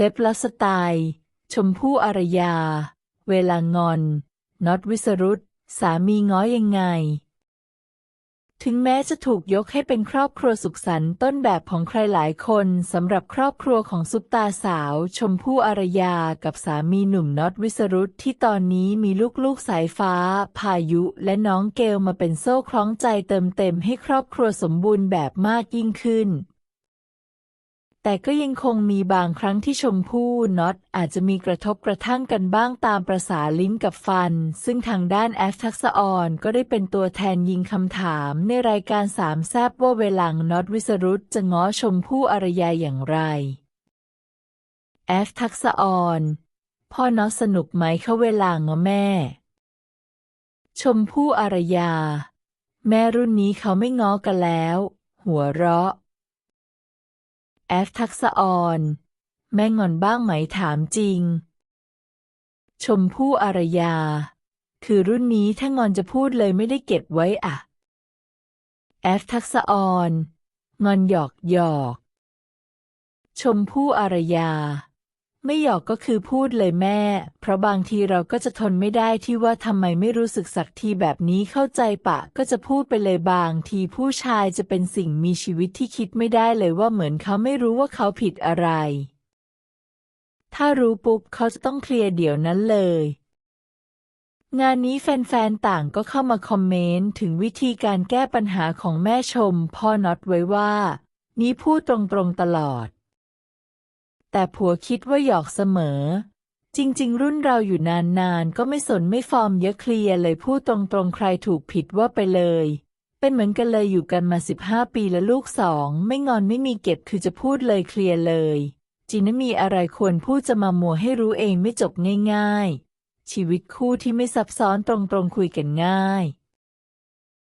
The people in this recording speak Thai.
ล็บลัสไตล์ ชมพู่อารยา เวลางอนน็อตวิสรุตสามีง้อยังไง ถึงแม้จะถูกยกให้เป็นครอบครัวสุขสันต์ต้นแบบของใครหลายคนสำหรับครอบครัวของซุปตาสาว ชมพู่อารยากับสามีหนุ่มน็อตวิสรุตที่ตอนนี้มีลูกๆสายฟ้า พายุและน้องเกลมาเป็นโซ่คล้องใจเติมเต็มให้ครอบครัวสมบูรณ์แบบมากยิ่งขึ้น แต่ก็ยังคงมีบางครั้งที่ชมพู่น็อตอาจจะมีกระทบกระทั่งกันบ้างตามประษาลิ้นกับฟัน ซึ่งทางด้านแอฟทักษะออนก็ได้เป็นตัวแทนยิงคำถามในรายการสามแซบว่าเวลังน็อตวิสรุตจะง้อชมพู่อารยาอย่างไร แอฟทักษะออนพ่อน็อตสนุกไหมเขาเวลางอแม่ ชมพู่อารยา แม่รุ่นนี้เขาไม่ง้อกันแล้ว หัวเราะ แอฟทักษะออนแม่งอนบ้างไหมถามจริง ชมพู่อารยา คือรุ่นนี้ถ้างอนจะพูดเลยไม่ได้เก็บไว้อะแอฟทักษะออน งอนหยอกหยอก ชมพู่อารยา ไม่หยอกก็คือพูดเลยแม่ เพราะบางทีเราก็จะทนไม่ได้ที่ว่าทำไมไม่รู้สึกสักทีแบบนี้เข้าใจปะ ก็จะพูดไปเลยบางทีผู้ชายจะเป็นสิ่งมีชีวิตที่คิดไม่ได้เลยว่าเหมือนเขาไม่รู้ว่าเขาผิดอะไร ถ้ารู้ปุ๊บเขาจะต้องเคลียร์เดี๋ยวนั้นเลย งานนี้แฟนๆต่างก็เข้ามาคอมเมนต์ถึงวิธีการแก้ปัญหาของแม่ชม พ่อน็อตไว้ว่า นี้พูดตรงๆตลอด แต่ผัวคิดว่าหยอกเสมอ จริง ๆ รุ่นเราอยู่นานๆ ก็ไม่สนไม่ฟอร์มเยอะเคลียร์เลยพูดตรงๆ ใครถูกผิดว่าไปเลย เป็นเหมือนกันเลยอยู่กันมาสิบห้าปีแล้วลูกสองไม่งอนไม่มีเก็บคือจะพูดเลยเคลียร์เลยจริงนมีอะไรควรพูดจะมามัวให้รู้เองไม่จบง่าย ๆ ชีวิตคู่ที่ไม่ซับซ้อนตรงๆคุยกันง่าย